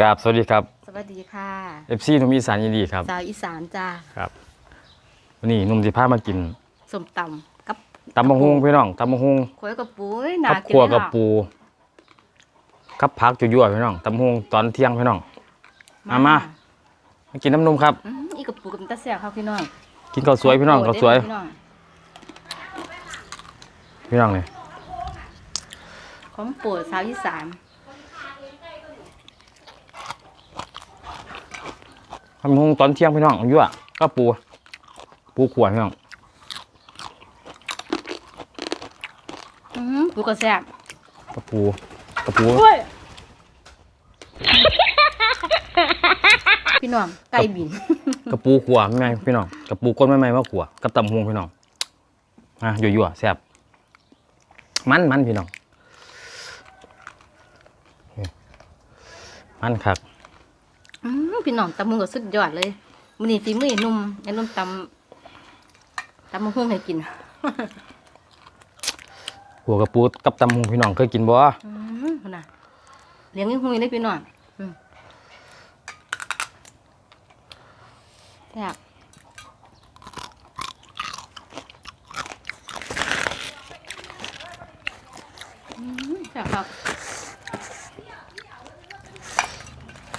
กราบสวัสดีครับสวัสดีค่ะ FC หนุ่มอีสานยินดีครับสาวอีสานจ้าครับวันนี้หนุ่มสิพามากินสมตำกับตำบักฮุงพี่น้องตำบักฮุงขวยกับปูเอ้ยน่ากับกินขัวเลยกับเนาะปูกับผักยั่วๆพี่น้องตำบักฮุงตอนเที่ยงพี่น้องมามามากินน้ำนมครับอืมอีกับปูกับตาแซ่บครับพี่น้องกินข้าวสวยพี่น้องข้าวสวย พี่น้องพี่น้องเลยของโปรดสาวอีสาน ตำบักฮุงตอนเที่ยงพี่น้องยั่วก็ปู ปูขวดพี่น้องอืมปูกับแซ่บกระปูกระปูโอ้ยพี่น้องไก่บิน กระปูขวดไม่ไงพี่น้องกระปูก้นไม่ไม่มาขวดกับตำบักฮุงพี่น้องอะยั่วๆแซ่บมันมันพี่น้องนี่มันคัก อืมพี่น้องตำมึงก็สุดยอดเลยมื้อนี้ฝีมือไอ้หนุ่มไอ้หนุ่มตำตำมะฮุ่งให้กินหัวกระปูกับตำบักฮุงพี่น้องเคยกินบ่อืมพุ่นน่ะเลี้ยงให้หุยเลยพี่น้องอืมแซ่บอืมแซ่บครับ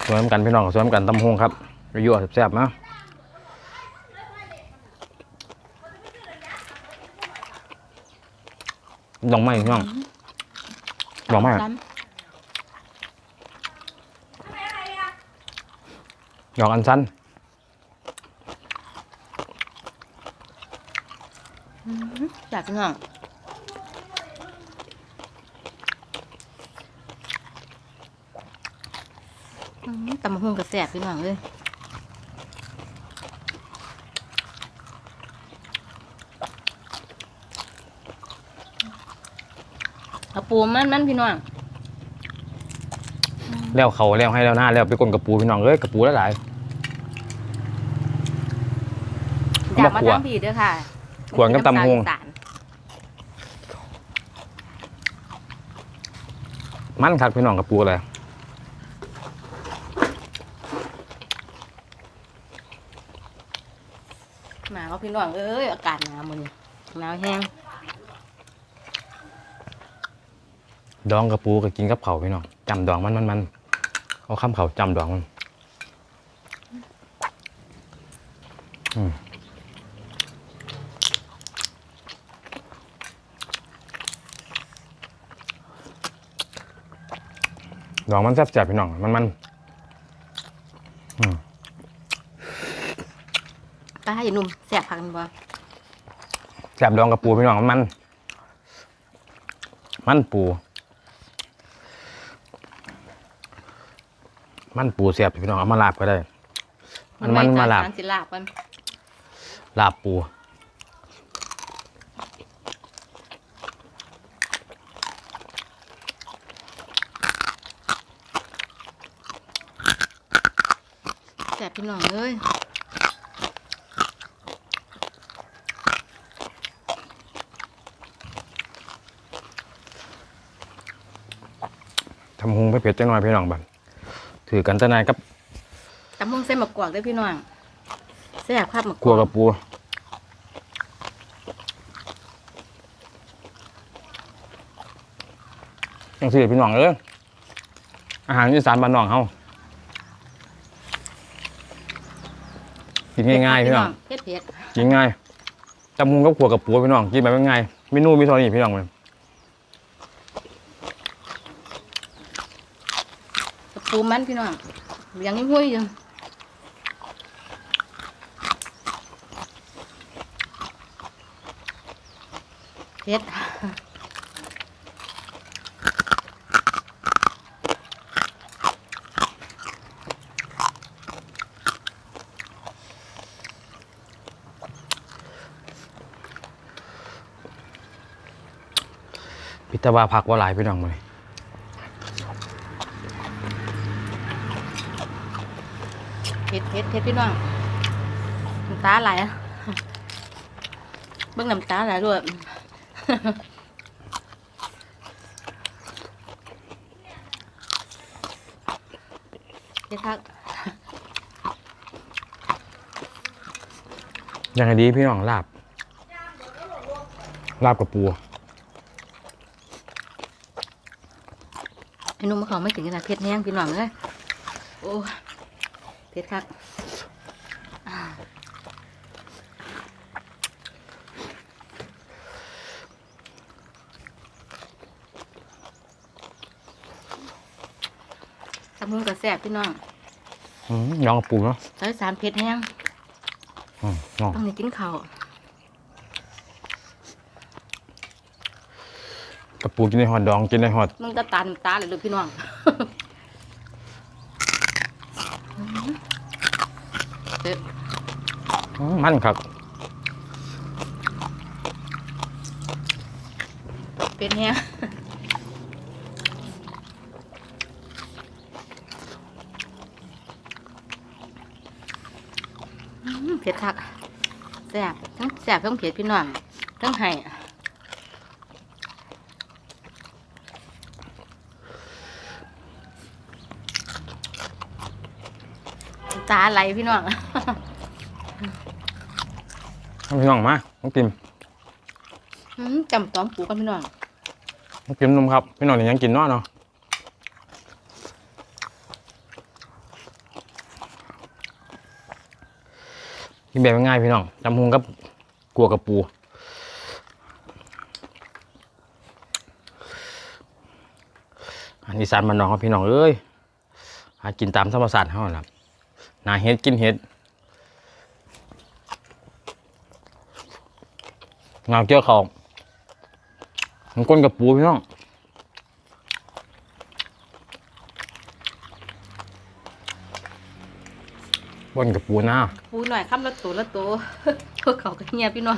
สวยเหมือนกันพี่น้องสวยเหมือนกันตำบักฮุงครับยั่วๆแซ่บๆนะดอกไม้พี่น้องบอกมาจดอกอันสั้นำจากพี่น้องอืม ตำมะฮุ่งกับแซ่บพี่น้องเลยเอาปูมันมันพี่น้อง แล้วเขาแล้วให้แล้วหน้าแล้วไปกลนกระปูพี่น้องเอ้ยกระปูหลายอยากมาเอามาคั่วทำผีด้วยค่ะคั่วกับตำบักหุ่งสาวอีสานๆมันคักพี่น้องกระปูเลย หนาวพี่น้องเอ้ยอากาศหนาวมันหนาวแห้งดองกระปูก็กินกับเผาพี่น้องจำดองมันมันมันเอาข้ามเขาจำดองมันอืมดองมันแซ่บๆพี่น้องมันมัน ตาให้หนุ่มแสบพักกันบ่แซ่บดองกระปูพี่น้องมัน มันมันปู มันปูแซ่บพี่น้องเอามาลาบก็ได้ มันมันมาลาบไสิลาบกันลาบปูแสบพี่น้องเอ้ยำหุงไปเผ็ดจังหน่อยพี่น้องบันถือกันแตะนายกับตำมุงเส้นมะกวกเด้วยพี่น้องแสบครับมะกกัววกับปูยังซื้อพี่น้องเอออาหารอีสานบ้านน้องเฮากินง่ายๆพี่น้องเผ็ดเผ็ดกินง่ายจำหุงกับขัวกับปูพี่น้องกินแบบง่ายๆเมนูมีเท่านี้พี่น้องเลย กระ ปูมันพี่น้องเลี้ยงห้วยอยู่เผ็ดพิตาว่าผักว่าหลายพี่น้องเลย ผ็ดเผ็ดเผ็ดพี่น้องน้ำตาไหลอะเบิ่งน้ำตาไหลด้วยเฮ็ดคักยังไงดีพี่น้องลาบลาบกับปูไอ้หนุ่มเขาไม่กินขนาดเผ็ดแห้งพี่น้องเลยโอ้ เผ็ดคักอ่าตำมุงกับแซ่บพี่น้องอืมยองกับปูเนาะใส่สารเผ็ดแห้งอืมน้องต้องนี่กินข้าวกับปูกินในหอดดองกินในหอด มึงตาตาน้ำตาเลยลูกพี่น้อง เผ็ด อื มันครับ เป็นแห้งอืมเผ็ดคักแซ่บทั้งแซ่บทั้งเผ็ดพี่น้องทั้งไห้ตาไหลพี่น้อง พี่น้องมาต้องกินอืมจำตอมปูกันพี่น้องต้องกินนมครับ พี่น้องนี่ยังกินเนาะเนาะกินแบบง่ายๆพี่น้องจำหุงกับกัวกับปูอันนี้สานมันน้องครับพี่น้องเอ้ยหากินตามธรรมศาสตร์เท่านั้นล่ะนาเฮ็ดกินเฮ็ด งาเจ้าเขามันก้นกับปูพี่น้องก้นกับปูหน้าปูหน่อยข้ามละตัวละตัวพวกเขาก็เงียบพี่น้อง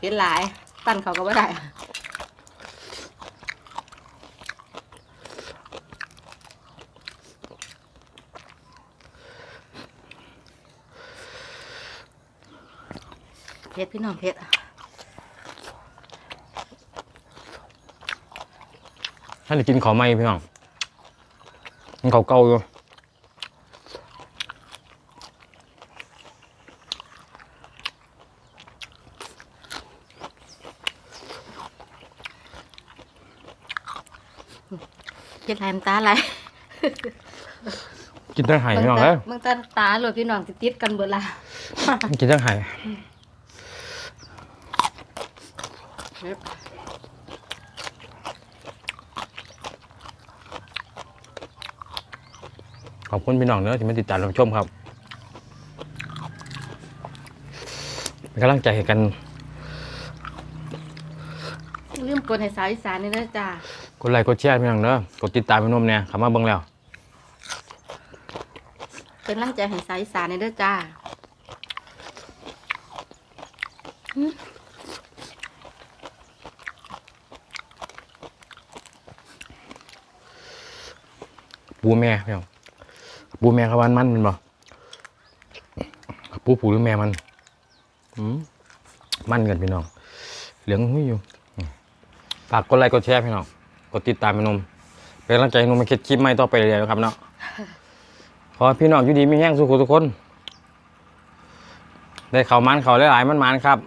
เห็นหลาย ตันเขาก็ไม่ได้ ชรพี่น้องเพชรท่านได้กินข้าวไหมพี่น้องมันข้าวเก่าอยู่เพชรลายมันตาไหลกินทั้งไห่พี่น้องเอ้ยมึงตาตาหลดพี่น้องติดติดๆกันเบิดละกินทั้งไห่ เฮ็ดขอบคุณพี่น้องเนื้อที่มาติดตามรับชมครับเป็นกำลังใจให้กันลืมกดให้สาวอีสานนี่เด้อจ้ากดไลค์กดแชร์พี่น้องเด้อกดติดตามพี่นมเนี่ยเข้ามาเบิ่งแล้ว เป็นกำลังใจให้สาวอีสานนี่เด้อจ้า ปูแม่พี่น้องปูแม่เขาวันมันแมันบ่ปูผูหรือแม่มันมันกันพี่น้อง เหลืองหุ้ยอยู่ฝากกดไลค์กดแชร์พี่น้องกดติดตามพี่นมเป็นกำลังใจให้นมมาคิดคลิปใหม่ต่อไปเรื่อยนะครับเนาะขอพี่น้องอยู่ดีมีแห้งสุขทุกคน ได้เขามันเขาหลายๆมันมันครับ